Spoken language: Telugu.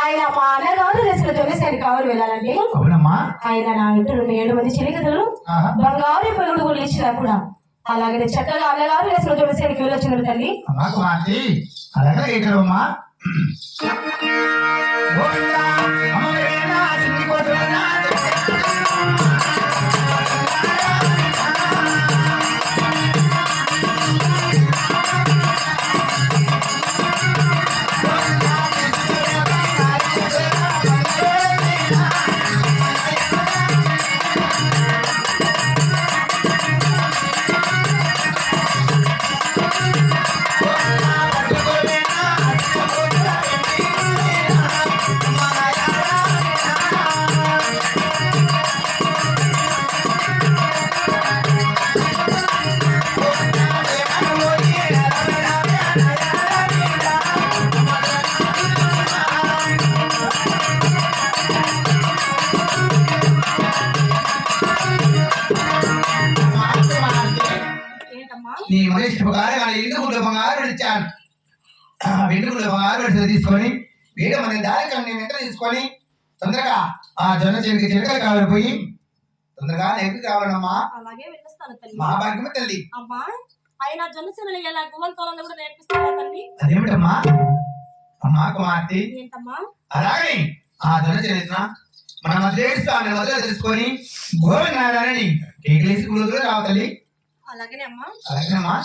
ఆయన మా అన్నగారు రేసులతోనే సరికావరు ఆయన నా ఇంట్లో ఏడు మంది చెలికలు బంగారు పెరుగుడు కూడా అలాగే చక్కగా అన్నగారు దశలో తొలిసారికి వెళ్ళొచ్చిన తల్లి? అలాగే ఏంటమ్మా నీ మనిషి ప్రకారం వెంట్రుకుల బంగారు ఇచ్చాను వెంట్రుకుల బంగారు తీసుకొని వేరే మన దారి కన్నా వెంట తీసుకొని తొందరగా ఆ జొన్న చెవికి చిలకలు కావాలి పోయి తొందరగా నెగ్గు కావాలమ్మా అలాగే వెళ్ళొస్తాను తల్లి. మా భాగ్యమే తల్లి అమ్మా ఆయన జనసేనలు ఎలా గువ్వల తోలను కూడా నేర్పిస్తావా తల్లి అదేమిటమ్మా అమ్మా కుమార్తె ఏంటమ్మా అలాగే ఆ జొన్న చరిత్ర మన మధ్యస్థాన్ని మొదలు తెలుసుకొని గోవిందారాయణని కేకలేసి గురువులు రావు తల్లి అమ్మా అలాగేనమ్మా.